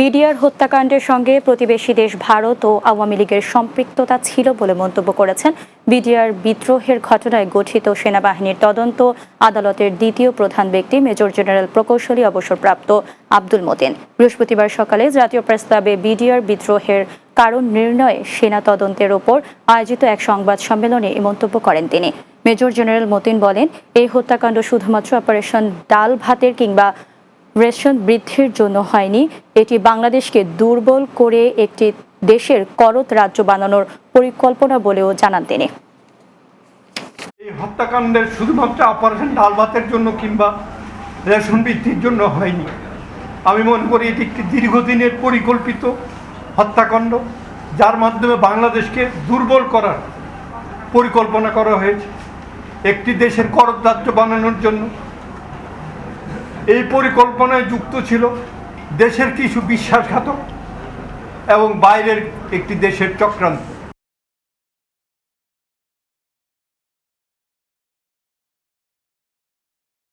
BDR হত্যাকাণ্ডের সঙ্গে প্রতিবেশী দেশ ভারত ও আওয়ামী লীগের সম্পৃক্ততা ছিল বলে মন্তব্য করেছেন বিডিআর বিদ্রোহের ঘটনায় গঠিত সেনাবাহিনীর তদন্ত আদালতের দ্বিতীয় প্রধান ব্যক্তি মেজর জেনারেল প্রকৌশলী অবসরপ্রাপ্ত আব্দুল মতিন। বৃহস্পতিবার সকালে জাতীয় প্রস্তাবে বিডিআর বিদ্রোহের কারণ নির্ণয়ে সেনা তদন্তের ওপর আয়োজিত এক সংবাদ সম্মেলনে এই মন্তব্য করেন তিনি। মেজর জেনারেল মতিন বলেন, এই হত্যাকাণ্ড শুধুমাত্র অপারেশন ডাল ভাতের কিংবা রেশন বৃদ্ধির জন্য হয়নি। এটি বাংলাদেশকে দুর্বল করে একটি দেশের করত রাজ্য বানানোর পরিকল্পনা বলেও জানান তিনি। এই হত্যাকাণ্ডের শুধুমাত্র অপারেশন ডাল ভাতের জন্য কিংবা রেশন বৃদ্ধির জন্য হয়নি। আমি মনে করি এটি একটি দীর্ঘদিনের পরিকল্পিত হত্যাকাণ্ড, যার মাধ্যমে বাংলাদেশকে দুর্বল করার পরিকল্পনা করা হয়েছে। একটি দেশের করত রাজ্য বানানোর জন্য এই পরিকল্পনায় যুক্ত ছিল দেশের কিছু বিশ্বাসঘাতক এবং বাইরের একটি দেশের চক্রান্ত।